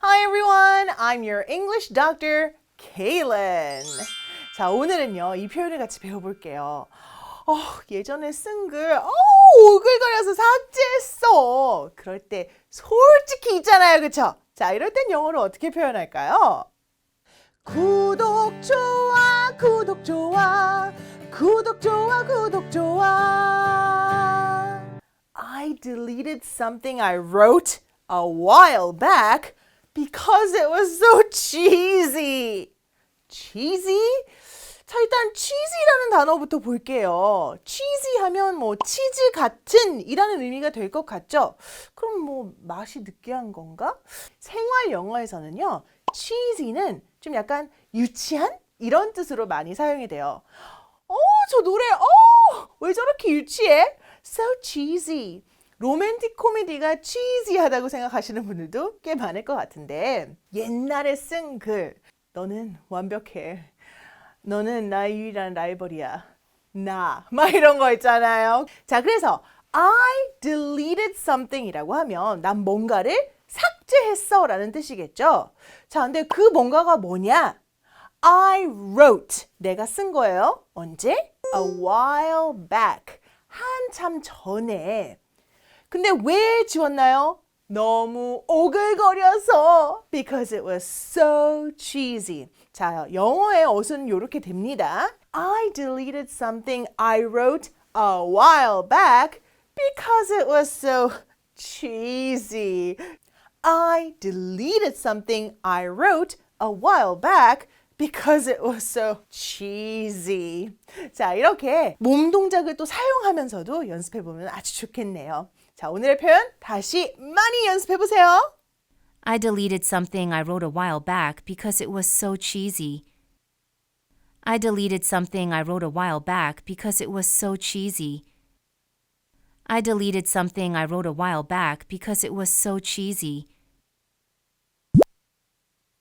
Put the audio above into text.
Hi everyone, I'm your English doctor, Kaylin. 자, 오늘은요, 이 표현을 같이 배워볼게요. 어, 예전에 쓴 글, 어, 오글거려서 삭제했어. 그럴 때 솔직히 있잖아요, 그쵸? 자, 이럴 땐 영어로 어떻게 표현할까요? 구독, 좋아, 구독, 좋아, 구독, 좋아, 구독, 좋아. I deleted something I wrote a while back because it was so cheesy. cheesy? 자, 일단 cheesy라는 단어부터 볼게요. cheesy 하면 뭐 치즈 같은 이라는 의미가 될 것 같죠? 그럼 뭐 맛이 느끼한 건가? 생활 영어에서는요, cheesy는 좀 약간 유치한 이런 뜻으로 많이 사용이 돼요. 어, 저 노래, 어, 왜 저렇게 유치해? So cheesy. 로맨틱 코미디가 cheesy하다고 생각하시는 분들도 꽤 많을 것 같은데 옛날에 쓴 글, 너는 완벽해. 너는 나의 유일한 라이벌이야. 나. 막 이런 거 있잖아요. 자, 그래서 I deleted something이라고 하면 난 뭔가를 삭제했어 라는 뜻이겠죠. 자, 근데 그 뭔가가 뭐냐? I wrote. 내가 쓴 거예요. 언제? A while back. 한참 전에. 근데 왜 지웠나요? 너무 오글거려서 because it was so cheesy. 자, 영어의 어순 이렇게 됩니다. I deleted something I wrote a while back because it was so cheesy. I deleted something I wrote a while back because it was so cheesy. 자, 이렇게 몸 동작을 또 사용하면서도 연습해 보면 아주 좋겠네요. 자, 오늘의 표현 다시 많이 연습해 보세요. I deleted something I wrote a while back because it was so cheesy. I deleted something I wrote a while back because it was so cheesy. I deleted something I wrote a while back because it was so cheesy.